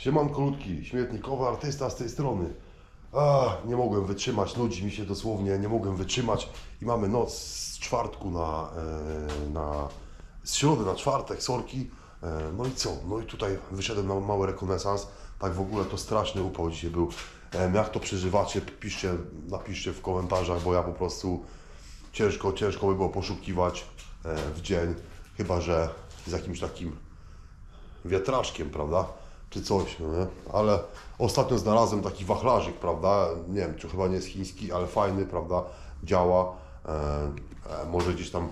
Siemanko ludki, śmietnikowy artysta z tej strony. A, nie mogłem wytrzymać, nudzi mi się dosłownie, nie mogłem wytrzymać i mamy noc z czwartku na, e, na z środy na czwartek, sorki. E, no i co? No i tutaj wyszedłem na mały rekonesans. Tak w ogóle to straszny upał dzisiaj był. E, jak to przeżywacie, piszcie, napiszcie w komentarzach, bo ja po prostu ciężko, ciężko by było poszukiwać w dzień, chyba że z jakimś takim wiatraszkiem, prawda? Czy coś, no nie? Ale ostatnio znalazłem taki wachlarzyk, prawda? Nie wiem, czy chyba nie jest chiński, ale fajny, prawda? Działa. E, e, może gdzieś tam e,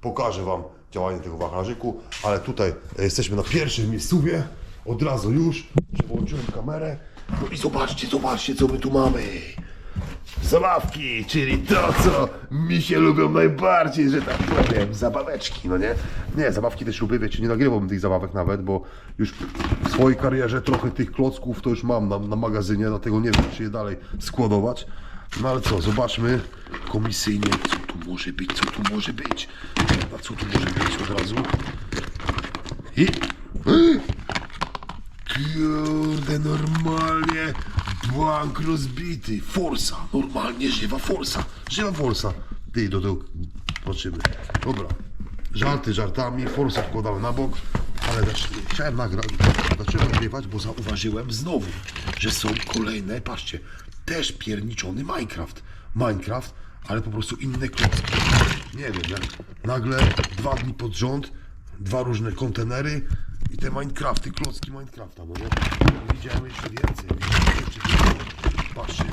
pokażę Wam działanie tego wachlarzyku, ale tutaj jesteśmy na pierwszym miejscówie. Od razu już przełączyłem kamerę. No i zobaczcie, zobaczcie, co my tu mamy. Zabawki, czyli to, co mi się lubią najbardziej, że tak powiem, zabaweczki, no nie? Nie, zabawki też lubię, wiecie, nie nagrywałbym tych zabawek nawet, bo już w swojej karierze trochę tych klocków to już mam na, na magazynie, dlatego nie wiem, czy je dalej składować. No ale co, zobaczmy komisyjnie, co tu może być, co tu może być. A co tu może być od razu? I... Kurde, normalnie bank rozbity. Forsa, normalnie żywa forsa. Żywa forsa. Ty, do tego patrzymy. Dobra, żarty żartami, forsę wkładamy na bok, ale też chciałem nagrać, zacząłem nagrywać, bo zauważyłem znowu, że są kolejne, patrzcie, też pierniczony Minecraft. Minecraft, ale po prostu inne klocki. Nie wiem, jak nagle dwa dni pod rząd, dwa różne kontenery i te Minecrafty, klocki Minecrafta, no nie? Widziałem jeszcze więcej, widziałem jeszcze więcej.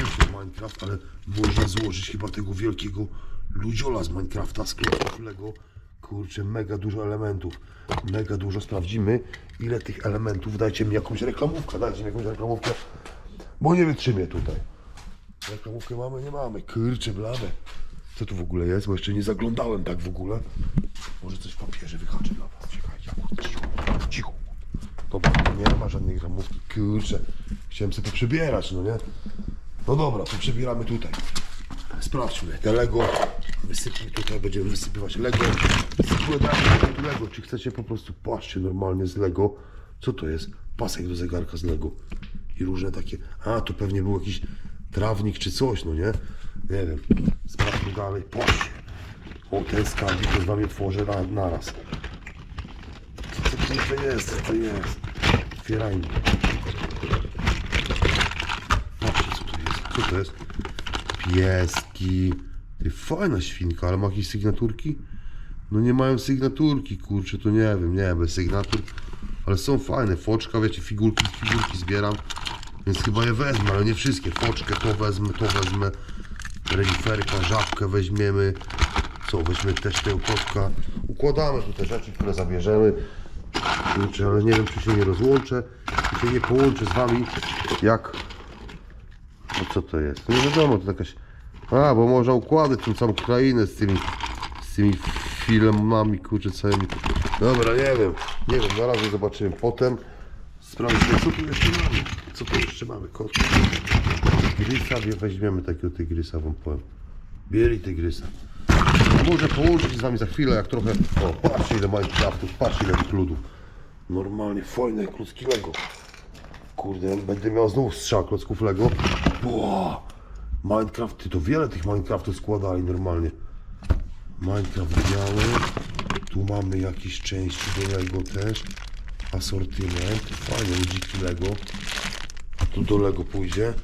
Jest Minecraft, ale można złożyć chyba tego wielkiego ludziola z Minecrafta, z klocków Lego. Kurczę, mega dużo elementów, mega dużo. Sprawdzimy, ile tych elementów. Dajcie mi jakąś reklamówkę, dajcie mi jakąś reklamówkę, bo nie wytrzymię tutaj. Reklamówkę mamy? Nie mamy. Kurczę, blade. Co tu w ogóle jest? Bo jeszcze nie zaglądałem tak w ogóle. Może coś w papierze wyhaczę dla was. Czekajcie, cicho. Dobra, nie ma żadnej gramówki. Kurczę, chciałem sobie poprzebierać, no nie? No dobra, to przebieramy tutaj. Sprawdźmy. Te Lego wysypmy tutaj, będziemy wysypywać Lego. Tu Lego. Czy chcecie po prostu, patrzcie, normalnie z Lego. Co to jest? Pasek do zegarka z Lego. I różne takie, a to pewnie był jakiś trawnik czy coś, no nie? Nie wiem. Sprawdźmy dalej. Patrzcie. O, ten skarbik to wam je tworzę na, naraz. Co to jest? Co to jest? Otwierajmy. Patrzcie, co to jest. Co to jest? Pieski. Ty, fajna świnka, ale ma jakieś sygnaturki? No nie mają sygnaturki, kurczę, to nie wiem, nie bez sygnatur. Ale są fajne, foczka, wiecie, figurki, figurki zbieram. Więc chyba je wezmę, ale nie wszystkie. Foczkę to wezmę, to wezmę. Reniferka, żabkę weźmiemy. Co, weźmy też tę kotka. Układamy tu te rzeczy, które zabierzemy. Kurczę, ale nie wiem, czy się nie rozłączę, czy się nie połączę z wami, jak... No co to jest? No nie wiadomo, to jakaś... A, bo można układać tą całą krainę z tymi, z tymi filmami, kurczę, całymi... Dobra, nie wiem, nie wiem, na razie zobaczymy. Potem sprawdzimy, co tu jeszcze mamy. Co tu jeszcze mamy? Kot. Tygrysa, weźmiemy takiego tygrysa, wam powiem. Bierij tygrysa. Może połączyć z wami za chwilę, jak trochę... O, patrzcie ile Minecraftów, patrzcie ile tych ludów. Normalnie fajne klocki Lego. Kurde, będę miał znowu strzał klocków Lego. Ło! Minecraft, ty to wiele tych Minecraftów składali normalnie. Minecraft biały. Tu mamy jakieś części do Lego też. Asortyment. Fajne ludziki Lego. Tu do Lego pójdzie.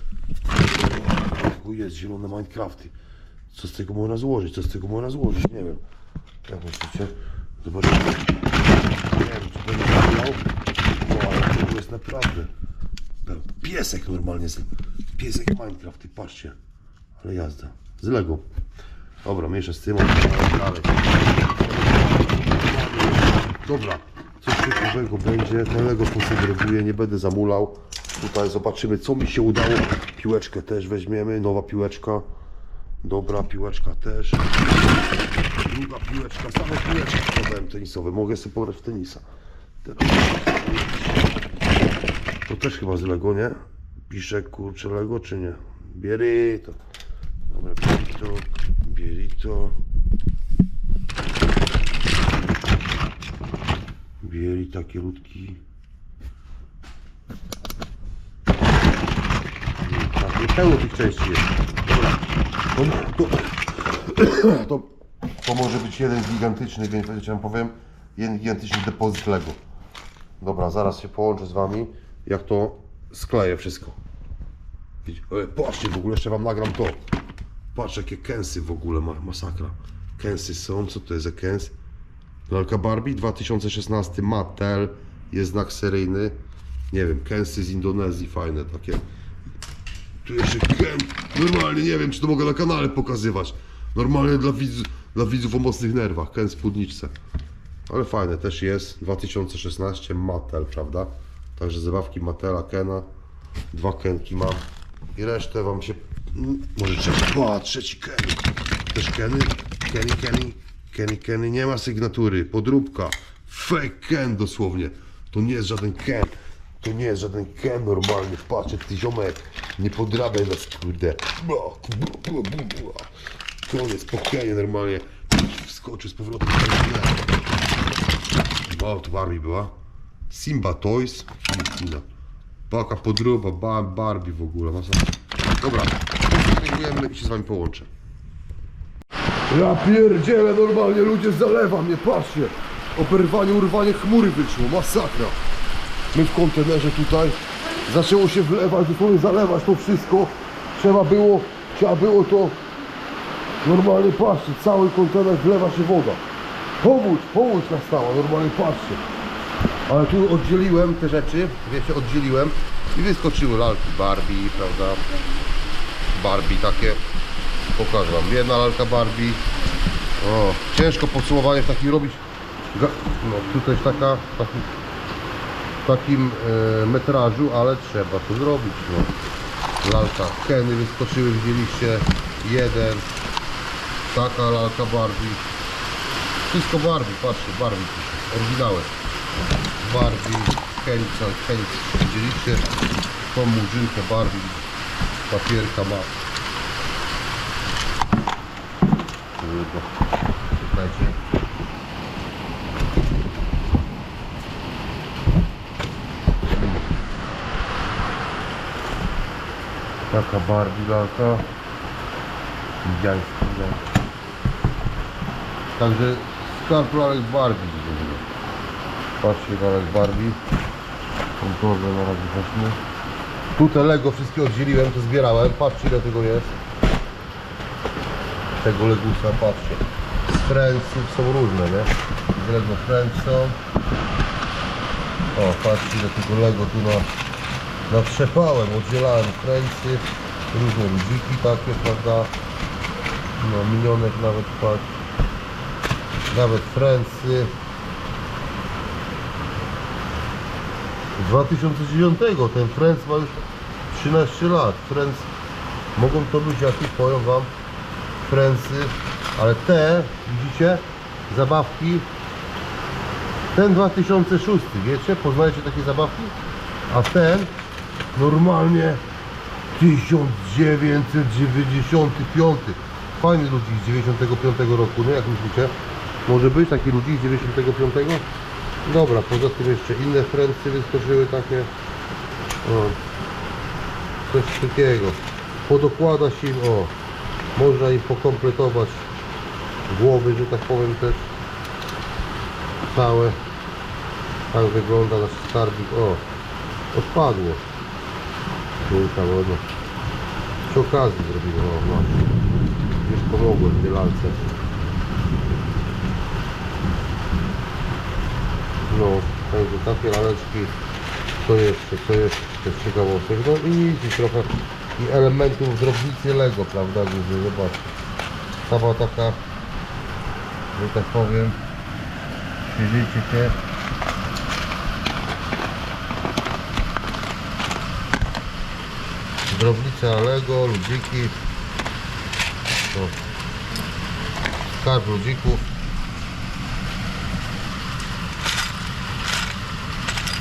Tu jest zielone Minecrafty. Co z tego można złożyć? Co z tego można złożyć? Nie wiem. Jak myślicie? Zobaczymy. Nie wiem, czy będę miał. No, ale to jest naprawdę. Piesek normalnie. Piesek Minecraft, ty patrzcie. Ale jazda. Z Lego. Dobra, mniejsza z tym. Dalej. Dobra. Coś ciekawego będzie. Ten Lego posegreguję, nie będę zamulał. Tutaj zobaczymy, co mi się udało. Piłeczkę też weźmiemy. Nowa piłeczka. Dobra, piłeczka też. Druga piłeczka, same piłeczki podałem tenisowe. Mogę sobie pograć w tenisa. To też chyba z Lego, nie? Pisze kurczę Lego, czy nie? Bierij to. Dobra, bierij to. Bierij to. bieli takie ludki. Tak, pełno tych części jest. Dobra. To, to, to, może być jeden gigantyczny, więc powiedzieć wam powiem, jeden gigantyczny depozyt Lego. Dobra, zaraz się połączę z wami, jak to skleję wszystko. E, Patrzcie, w ogóle jeszcze wam nagram to. Patrz jakie kęsy w ogóle ma, masakra. Kęsy są, co to jest za kęs? Lalka Barbie 2016 Mattel, jest znak seryjny. Nie wiem, kęsy z Indonezji fajne takie. Tu jeszcze ken, normalnie nie wiem czy to mogę na kanale pokazywać. Normalnie dla widzów, dla widzów o mocnych nerwach, ken w spódniczce. Ale fajne też jest, 2016 Mattel, prawda? Także zabawki Mattela, Kena. Dwa Kenki mam. I resztę wam się... mm, Może trzeci... O, trzeci Ken. Też Keny? Kenny, Kenny. Kenny, Kenny. Nie ma sygnatury. Podróbka. Fake Ken dosłownie. To nie jest żaden Ken. To nie jest żaden Ken normalny. Patrzcie, ty ziomek. Nie podrabiaj nas, kurde. Koniec, po normalnie. Wskoczył z powrotem. O, to Barbie była. Simba Toys. Inna. Paka podróba, ba, Barbie w ogóle. Masa. Dobra, podsumujemy i się z wami połączę. Ja pierdzielę normalnie, ludzie zalewa mnie, patrzcie. Operowanie, urwanie chmury wyszło, masakra. My w kontenerze tutaj zaczęło się wlewać, dosłownie zalewać to wszystko. Trzeba było, trzeba było to normalnie patrzcie, cały kontener wlewa się woda. Powódź, powódź nastała, normalnie patrzcie. Ale tu oddzieliłem te rzeczy, wiecie, oddzieliłem i wyskoczyły lalki Barbie, prawda? Barbie takie. Pokażę wam. Jedna lalka Barbie. O, ciężko podsumowanie w takim robić. No, tutaj jest taka, taki, takim e, metrażu, ale trzeba to zrobić. No. Lalka Kenny wyskoczyły, widzieliście. Jeden. Taka lalka Barbie. Wszystko Barbie, patrzcie, Barbie. Oryginały. Barbie, Kenny, Kenny, widzieliście? Tą murzynkę Barbie. Papierka ma. Kurde. Czekajcie. Taka Barbie lalka. Widziański, no. Także skarb lalek Barbie. Patrzcie lalek Barbie. Kontrolę na razie weźmy. Tu te Lego wszystkie oddzieliłem, to zbierałem. Patrzcie ile tego jest. Tego Legusa, patrzcie. Z Friendsów są różne, nie? Z Lego Friends są. O, patrzcie ile tego Lego tu na, natrzepałem. Oddzielałem Friendsy. Różne ludziki takie, prawda? No, minionek nawet, patrz. Nawet Friendsy. 2009 ten Friends ma już 13 lat. Friends mogą to ludziaki, powiem wam, Friendsy, ale te, widzicie, zabawki, ten 2006, wiecie, poznajecie takie zabawki? A ten normalnie 1995. Fajny ludzi z 95 roku, nie? Jak myślicie? Może być taki ludzi z 95? Dobra, poza tym jeszcze inne Friendsy wyskoczyły takie. O, coś takiego. Podokłada się im, o, można im pokompletować głowy, że tak powiem też. Całe. Tak wygląda nasz skarbik. O, odpadło. Tam ono. Przy okazji zrobimy, o, no. Już pomogłem w tej lalce. No, także takie laleczki. Co jeszcze, co jeszcze ciekawostek. No i i trochę i elementów drobnicy Lego, prawda? Gdzie zobaczcie. Sama taka, że tak powiem, świeżycie się. Drobnica Lego, ludziki. O. Skarb ludzików.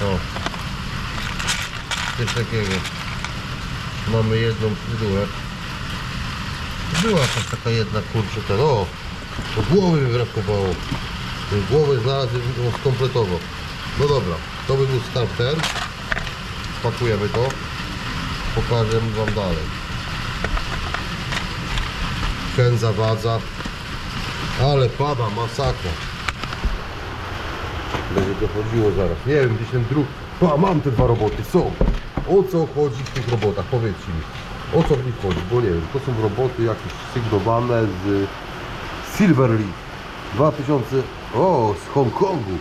O. Coś takiego. Mamy jedną bryłę. Była też taka jedna kurczę ten. O! To głowy mi brakowało. Tej głowy znalazłem ją skompletował. No dobra, to by był starter. Spakujemy to. Pokażę Wam dalej. Ken zawadza. Ale pada, masakra. Będzie dochodziło zaraz. Nie wiem, gdzieś ten druk. Pa, mam te dwa roboty, są. O co chodzi w tych robotach? Powiedzcie mi. O co w nich chodzi? Bo nie wiem, to są roboty jakieś sygnowane z Silver Leaf 2000. O, z Hongkongu.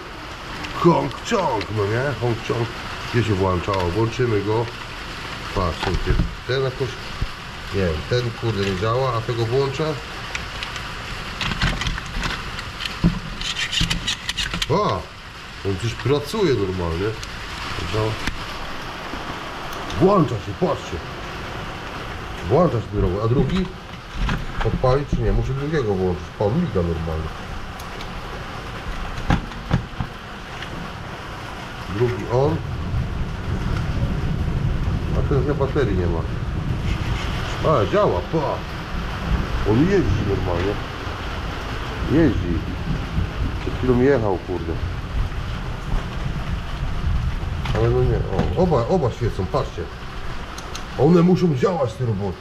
Hong Chong, no nie? Hong Chong. Gdzie się włączało? Włączymy go. Ten, jakoś. Nie wiem, ten kurde nie działa, a tego włącza. A! On coś pracuje normalnie. Działa. Włącza się, patrzcie. Włącza się robot. A drugi? Odpalić czy nie? Muszę drugiego włączyć. O, miga normalnie. Drugi on. Chyba baterii nie ma. A, działa, pa. On jeździ normalnie. Jeździ. Przed chwilą jechał, kurde. Ale no nie, o, oba, oba świecą, patrzcie. One muszą działać, te roboty.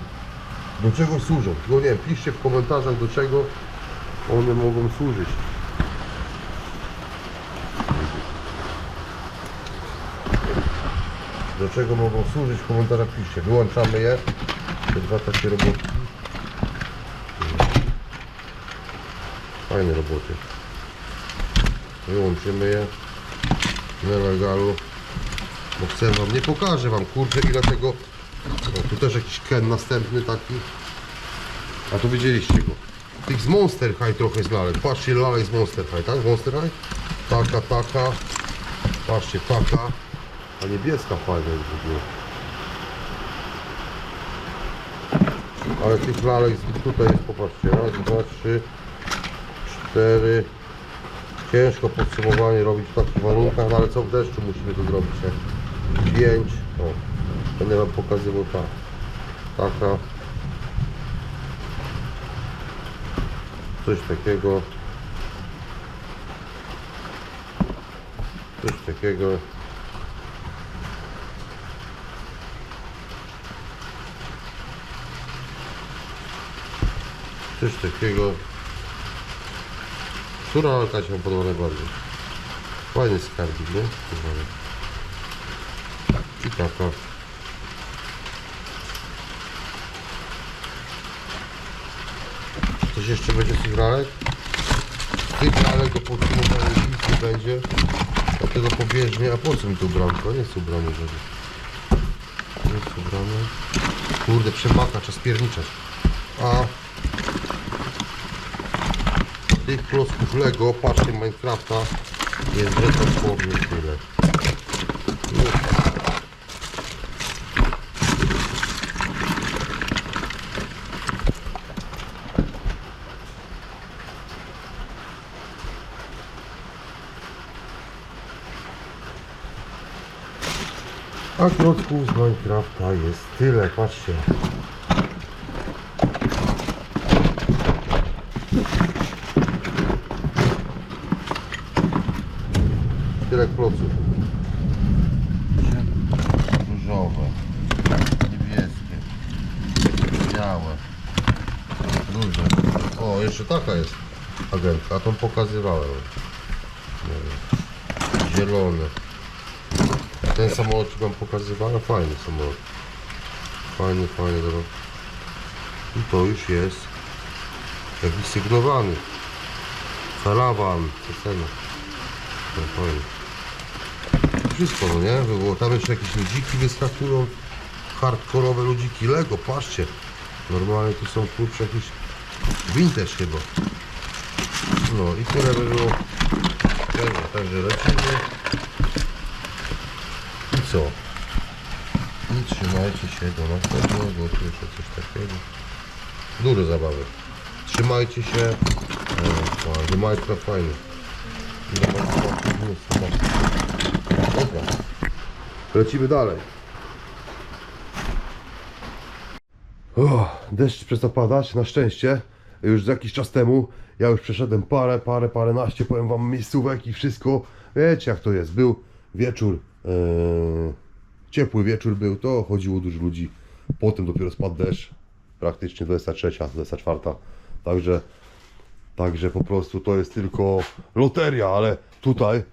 Do czego służą? Tylko nie wiem, piszcie w komentarzach, do czego one mogą służyć. Do czego mogą służyć w komentarzach piszcie. Wyłączamy je. Te dwa takie robotki. Fajne roboty. Wyłączymy je. Nelegalu. Bo chcę wam, nie pokażę wam kurczę ile tego. O, tu też jakiś ken następny taki. A tu widzieliście go. Tych z Monster High trochę lalek. Patrzcie lalek z Monster High, tak? Monster High? Taka, taka. Patrzcie, taka. A niebieska fajna jest w ogóle. Ale tych lalek tutaj jest, popatrzcie, raz, dwa, trzy, cztery. Ciężko podsumowanie robić w takich warunkach, no ale co w deszczu musimy to zrobić, nie? Pięć. O, będę wam pokazywał tak. Taka. Coś takiego. Coś takiego. Coś takiego. Która lalka się podoba najbardziej? Fajny skarbik, nie? I taka. Coś jeszcze będzie z tych lalek? Z tych lalek do podsumowania nic nie będzie. Dlatego pobieżnie. A po co mi to ubranko? Nie jest ubrane żeby. Nie jest ubrane. Kurde, przemaka, czas pierniczać. A tych klocków Lego, patrzcie Minecrafta, jest dosłownie tyle. A klocków z Minecrafta jest tyle, patrzcie. Tyle kloców. Różowe, niebieskie, białe, duże. O, jeszcze taka jest agentka, a tą pokazywałem. Zielone. Ten samolot ci wam pokazywałem, fajny samolot. Fajny, fajny. Dobra. I to już jest jakiś sygnowany. Salawan. No fajnie. Wszystko, no nie? Było tam jeszcze jakieś ludziki wyskakują. Hardkorowe ludziki. Lego, patrzcie. Normalnie tu są kurczę jakieś vintage chyba. No i tyle by było. Dobra, także lecimy. I co? I trzymajcie się do następnego. Tu jeszcze coś takiego. Dużo zabawy. Trzymajcie się. E, ładnie, Minecraft. Dobra. Lecimy dalej. O, deszcz przestał padać, na szczęście. Już jakiś czas temu ja już przeszedłem parę, parę, paręnaście, powiem wam, miejscówek i wszystko. Wiecie jak to jest, był wieczór, e, ciepły wieczór był, to chodziło dużo ludzi, potem dopiero spadł deszcz, praktycznie 23, 24, także, także po prostu to jest tylko loteria, ale tutaj e,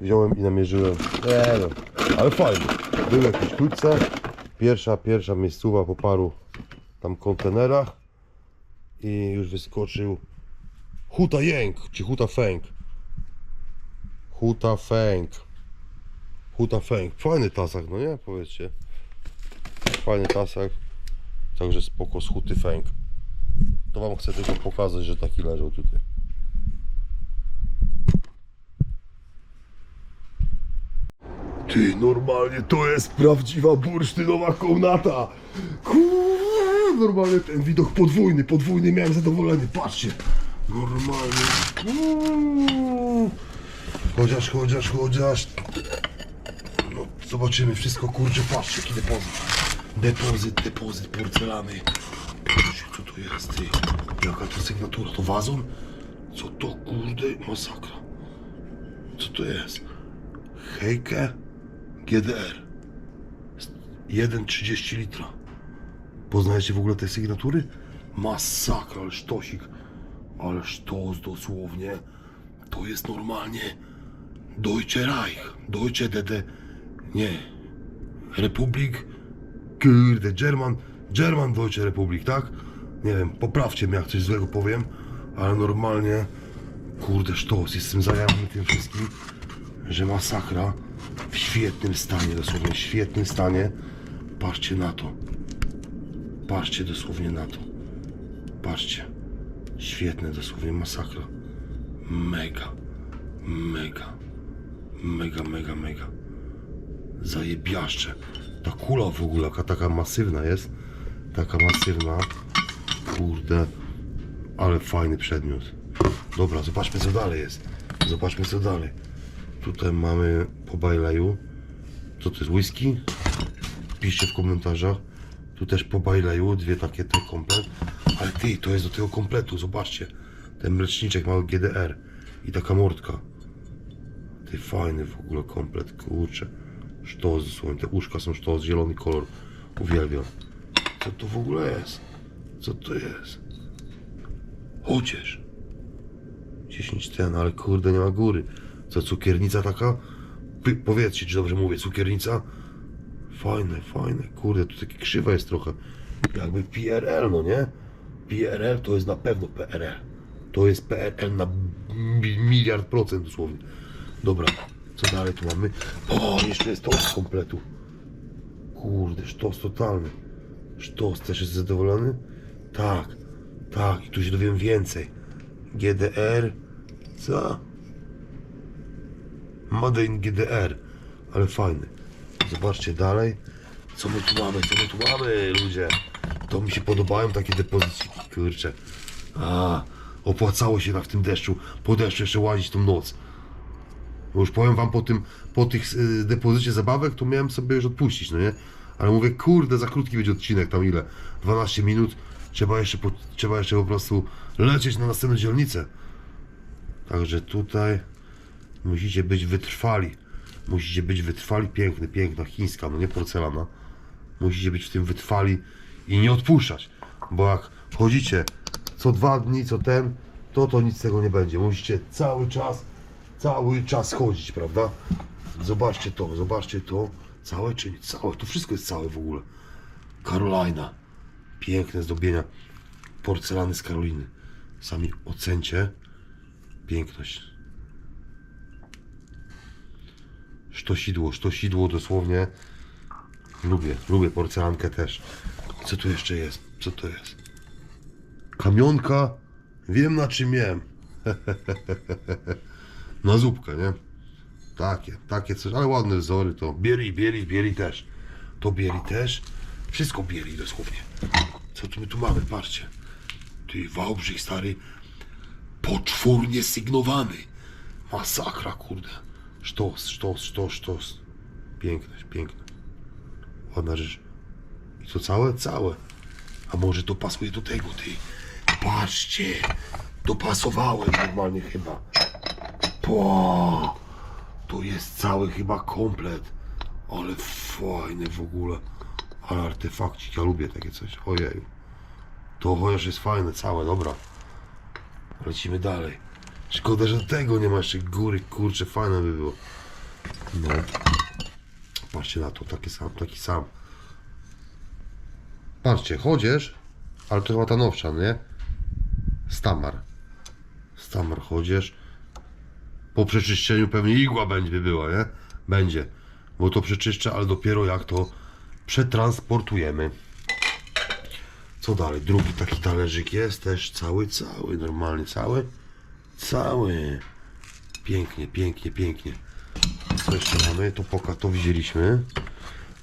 wziąłem i namierzyłem, nie wiem, ale fajnie, były jakieś sztućce, pierwsza, pierwsza miejscowa po paru tam kontenerach i już wyskoczył Huta Jęk, czy Huta Fęk. Huta Fęk. Huta Fęk. Fajny tasak, no nie? Powiedzcie. Fajny tasak. Także spoko z Huty Fęk. To wam chcę tylko pokazać, że taki leżał tutaj. Ty, normalnie to jest prawdziwa bursztynowa komnata. Kurwa, normalnie ten widok podwójny, podwójny miałem zadowolenie. Patrzcie, normalnie. Uuu. Chociaż, chociaż, chociaż. No, zobaczymy wszystko, kurczę, patrzcie, jaki depozyt. Depozyt, depozyt porcelany. Patrzcie, co to jest, ty. Jaka to sygnatura, to wazon? Co to, kurde, masakra. Co to jest? Hejke GDR 1,30 litra Poznajecie w ogóle te sygnatury? Masakra, ale sztosik Ale sztos dosłownie. To jest normalnie Deutsche Reich Deutsche DD Nie Republik Kurde, German German Deutsche Republik, tak? Nie wiem, poprawcie mnie jak coś złego powiem Ale normalnie Kurde, sztos, jestem zajawany tym wszystkim że masakra w świetnym stanie, dosłownie świetnym stanie. Patrzcie na to. Patrzcie dosłownie na to. Patrzcie. Świetne dosłownie masakra. Mega. Mega. Mega, mega, mega. Zajebiaszcze. Ta kula w ogóle taka masywna jest. Taka masywna. Kurde. Ale fajny przedmiot. Dobra, zobaczmy co dalej jest. Zobaczmy co dalej. Tutaj mamy bajleju. Co to jest? Whisky? Piszcie w komentarzach. Tu też po bajleju, dwie takie te komplet. Ale ty, to jest do tego kompletu, zobaczcie. Ten mleczniczek mały GDR. I taka mordka. Ty fajny w ogóle komplet, kurczę. Sztos dosłownie, te uszka są sztos, zielony kolor. Uwielbiam. Co to w ogóle jest? Co to jest? Chociaż. 10 ten, ale kurde nie ma góry. Co, cukiernica taka? Powiedzcie, czy dobrze mówię, cukiernica? Fajne, fajne, kurde, tu takie krzywe jest trochę. Jakby PRL, no nie? PRL to jest na pewno PRL. To jest PRL na mi- miliard procent dosłownie. Dobra, co dalej tu mamy? O, jeszcze jest to z kompletu. Kurde, sztos totalny. Sztos też jest zadowolony? Tak, tak, i tu się dowiem więcej. GDR, co? Made in GDR, ale fajny. Zobaczcie dalej, co my tu mamy, co my tu mamy, ludzie. To mi się podobają takie depozyciki, kurczę. A, opłacało się tak w tym deszczu, po deszczu jeszcze łazić tą noc. Bo już powiem wam po tym, po tych y, depozycie zabawek, to miałem sobie już odpuścić, no nie? Ale mówię, kurde, za krótki będzie odcinek, tam ile? 12 minut, trzeba jeszcze po, trzeba jeszcze po prostu lecieć na następną dzielnicę. Także tutaj musicie być wytrwali. Musicie być wytrwali, piękny, piękna, chińska, no nie porcelana. Musicie być w tym wytrwali i nie odpuszczać. Bo jak chodzicie co dwa dni, co ten, to to nic z tego nie będzie. Musicie cały czas, cały czas chodzić, prawda? Zobaczcie to, zobaczcie to. Całe czy nie całe? To wszystko jest całe w ogóle. Carolina. Piękne zdobienia. Porcelany z Karoliny. Sami ocencie piękność. Sztosidło, sztosidło dosłownie. Lubię, lubię porcelankę też. Co tu jeszcze jest? Co to jest? Kamionka. Wiem na czym jem. na zupkę, nie? Takie, takie coś, ale ładne wzory to. Bieli, bieli, bieli też. To bieli też. Wszystko bieli dosłownie. Co tu my tu mamy? Patrzcie. Ty Wałbrzych stary. Poczwórnie sygnowany. Masakra, kurde. Sztos, sztos, sztos, sztos. Piękne, piękne. Ładna rzecz. I to całe? Całe. A może to pasuje do tego, ty? Patrzcie. Dopasowałem normalnie chyba. Po, tu jest cały chyba komplet. Ale fajny w ogóle. Ale artefakcik, ja lubię takie coś. Ojej. To chociaż jest fajne, całe, dobra. Lecimy dalej. Szkoda, że tego nie ma jeszcze góry, kurczę, fajne by było. No. Patrzcie na to, taki sam, taki sam. Patrzcie, chodzisz, ale to chyba ta nowsza, nie? Stamar. Stamar chodzisz. Po przeczyszczeniu pewnie igła będzie była, nie? Będzie. Bo to przeczyszczę, ale dopiero jak to przetransportujemy. Co dalej? Drugi taki talerzyk jest też cały, cały, normalnie cały. Cały. Pięknie, pięknie, pięknie. Co jeszcze mamy? To poka, to widzieliśmy.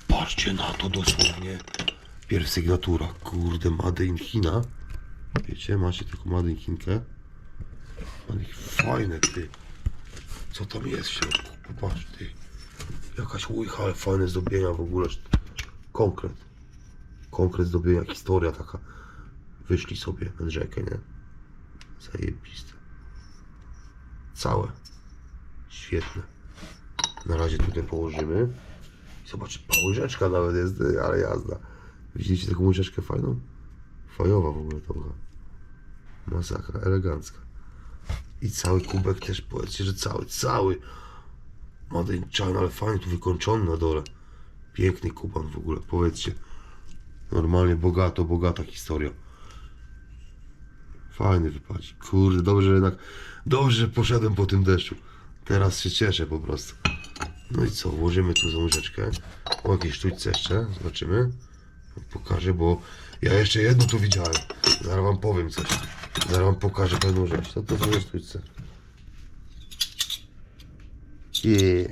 Patrzcie na to dosłownie. Pierw sygnatura. Kurde, Made in China. Wiecie, macie tylko Made in Chinkę. Ale fajne ty. Co tam jest w środku? Popatrz ty. Jakaś łycha, ale fajne zdobienia w ogóle. Konkret. Konkret zdobienia, historia taka. Wyszli sobie nad rzekę, nie? Zajebiste. Całe. Świetne. Na razie tutaj położymy. Zobacz, łyżeczka nawet jest, ale jazda. Widzicie taką łyżeczkę fajną? Fajowa w ogóle to była. Masakra, elegancka. I cały kubek też, powiedzcie, że cały, cały. Made in China, ale fajnie tu wykończony na dole. Piękny kuban w ogóle, powiedzcie. Normalnie bogato, bogata historia. Fajny wypadzik. Kurde, dobrze, że jednak, dobrze, że poszedłem po tym deszczu. Teraz się cieszę po prostu. No i co, włożymy tu tą łyżeczkę. O jakiejś sztućce jeszcze, zobaczymy. Pokażę, bo ja jeszcze jedno tu widziałem. Zaraz wam powiem coś. Zaraz wam pokażę pewną rzecz. Co to za sztućce? I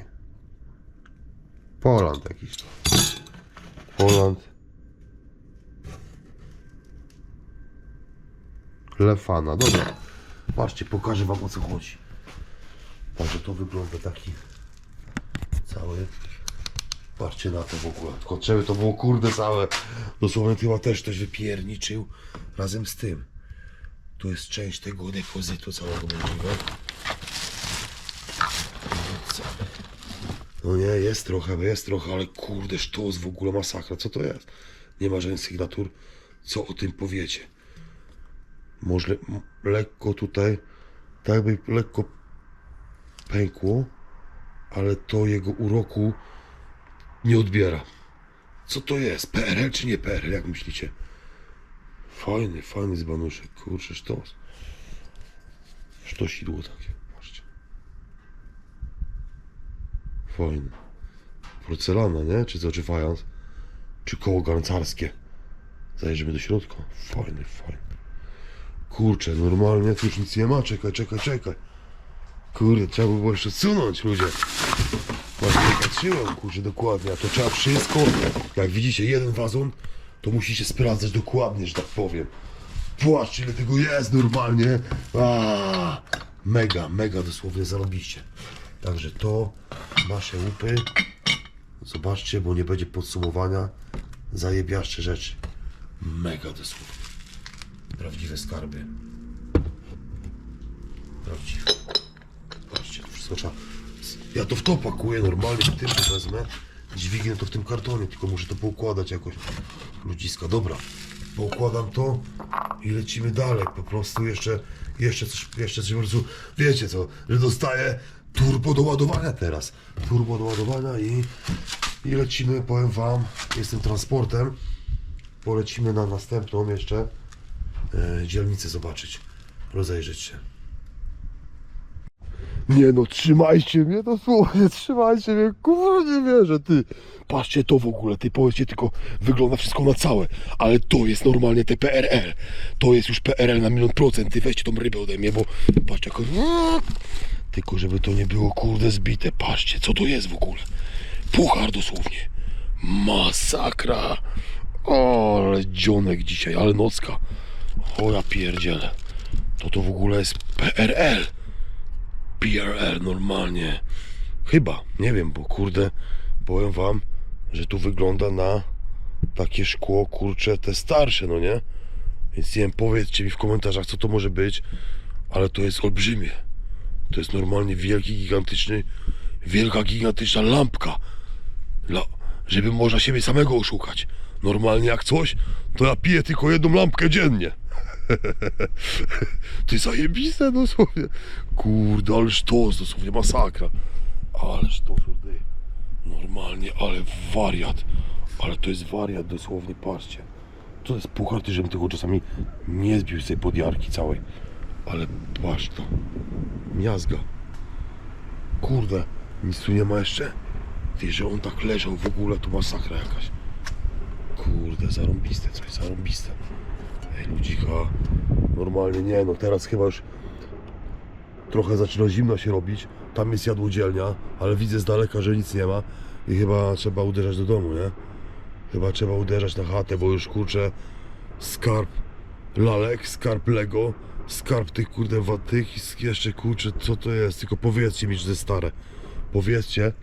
Poland jakiś. Poland. Lefana, dobra. Patrzcie, pokażę wam o co chodzi. Także to wygląda taki cały. Patrzcie na to w ogóle. Tylko trzeba to było kurde całe. Dosłownie chyba też ktoś wypierniczył razem z tym. Tu jest część tego depozytu całego możliwe. No nie, jest trochę, jest trochę, ale kurde, sztos w ogóle masakra. Co to jest? Nie ma żadnych sygnatur. Co o tym powiecie? Może lekko tutaj, tak jakby lekko pękło, ale to jego uroku nie odbiera. Co to jest? PRL czy nie PRL? Jak myślicie? Fajny, fajny zbanuszek. Kurczę, sztos. Sztosidło takie. Patrzcie. Fajny. Porcelana, nie? Czy co? Czy fajans? Czy koło garncarskie? Zajrzymy do środka. Fajny, fajny. Kurczę, normalnie tu już nic nie ma. Czekaj, czekaj, czekaj. Kurde, trzeba by było jeszcze sunąć, ludzie. Właśnie nie patrzyłem, kurczę, dokładnie. A to trzeba wszystko, jak widzicie, jeden wazon, to musicie sprawdzać dokładnie, że tak powiem. Płaszcz, ile tego jest normalnie. A, mega, mega dosłownie zarobiście. Także to, nasze łupy. Zobaczcie, bo nie będzie podsumowania. Zajebiaszcze rzeczy. Mega dosłownie. Prawdziwe skarby. Prawdziwe. Patrzcie, to wszystko trzeba... Ja to w to pakuję normalnie, w tym to wezmę. Dźwignę to w tym kartonie, tylko muszę to poukładać jakoś. Ludziska, dobra. Poukładam to i lecimy dalej. Po prostu jeszcze, jeszcze coś, jeszcze coś po prostu, wiecie co, że dostaję turbo do ładowania teraz. Turbo do ładowania i, i lecimy, powiem wam, jestem transportem. Polecimy na następną jeszcze e, dzielnicę zobaczyć, rozejrzeć się. Nie no, trzymajcie mnie dosłownie, trzymajcie mnie, kurwa nie wierzę, ty. Patrzcie to w ogóle, ty powiedzcie tylko, wygląda wszystko na całe, ale to jest normalnie te PRL. To jest już PRL na milion procent, ty weźcie tą rybę ode mnie, bo patrzcie, jako... Tylko żeby to nie było kurde zbite, patrzcie, co to jest w ogóle. Puchar dosłownie. Masakra. O, ale dzionek dzisiaj, ale nocka. O ja pierdzielę. To to w ogóle jest PRL. PRL normalnie. Chyba, nie wiem, bo kurde, powiem wam, że tu wygląda na takie szkło, kurcze, te starsze, no nie? Więc nie wiem, powiedzcie mi w komentarzach, co to może być, ale to jest olbrzymie. To jest normalnie wielki, gigantyczny, wielka, gigantyczna lampka. La, żeby można siebie samego oszukać. Normalnie jak coś, to ja piję tylko jedną lampkę dziennie. Ty zajebiste dosłownie. Kurde, ależ to jest dosłownie masakra. Ależ to ty. Normalnie, ale wariat. Ale to jest wariat dosłownie, patrzcie. To jest puchar, ty, żebym tego czasami nie zbił sobie podjarki całej. Ale patrz to. Miazga. Kurde, nic tu nie ma jeszcze? Ty, że on tak leżał w ogóle, to masakra jakaś. Kurde, zarąbiste coś, zarąbiste. Ludzika, normalnie nie, no teraz chyba już trochę zaczyna zimno się robić. Tam jest jadłodzielnia, ale widzę z daleka, że nic nie ma i chyba trzeba uderzać do domu, nie? Chyba trzeba uderzać na chatę, bo już kurczę skarb lalek, skarb Lego, skarb tych kurde watych i jeszcze kurczę co to jest, tylko powiedzcie mi, że to jest stare. Powiedzcie,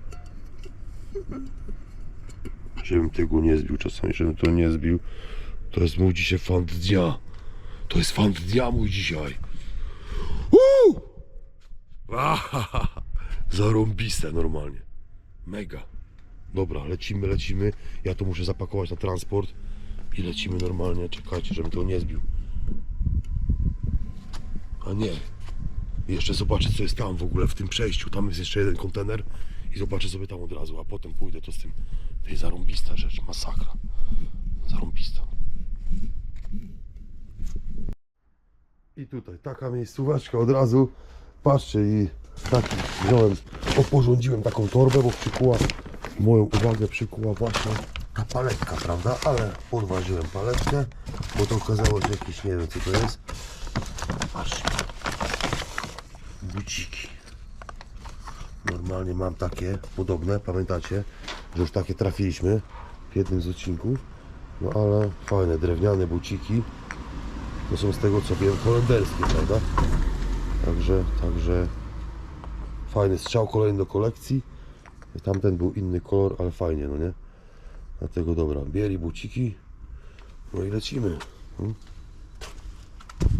żebym tego nie zbił czasami, żebym to nie zbił. To jest mój dzisiaj fan dnia. To jest fan dnia mój dzisiaj. Uuu! Zarąbiste normalnie. Mega. Dobra, lecimy, lecimy. Ja to muszę zapakować na transport i lecimy normalnie. Czekajcie, żebym to nie zbił. A nie. Jeszcze zobaczę, co jest tam w ogóle w tym przejściu. Tam jest jeszcze jeden kontener i zobaczę sobie tam od razu, a potem pójdę to z tym. To jest zarąbista rzecz, masakra. Zarąbista. I tutaj taka miejscóweczka od razu. Patrzcie i taki wziąłem, oporządziłem taką torbę, bo przykuła moją uwagę przykuła właśnie ta paletka, prawda? Ale podważyłem paletkę, bo to okazało się jakieś, nie wiem co to jest. Patrzcie. Buciki. Normalnie mam takie podobne, pamiętacie, że już takie trafiliśmy w jednym z odcinków. No ale fajne, drewniane buciki. To są z tego co wiem holenderskie, prawda? Także, także fajny strzał kolejny do kolekcji. Tamten był inny kolor, ale fajnie, no nie? Dlatego dobra, bieli buciki. No i lecimy. Hmm?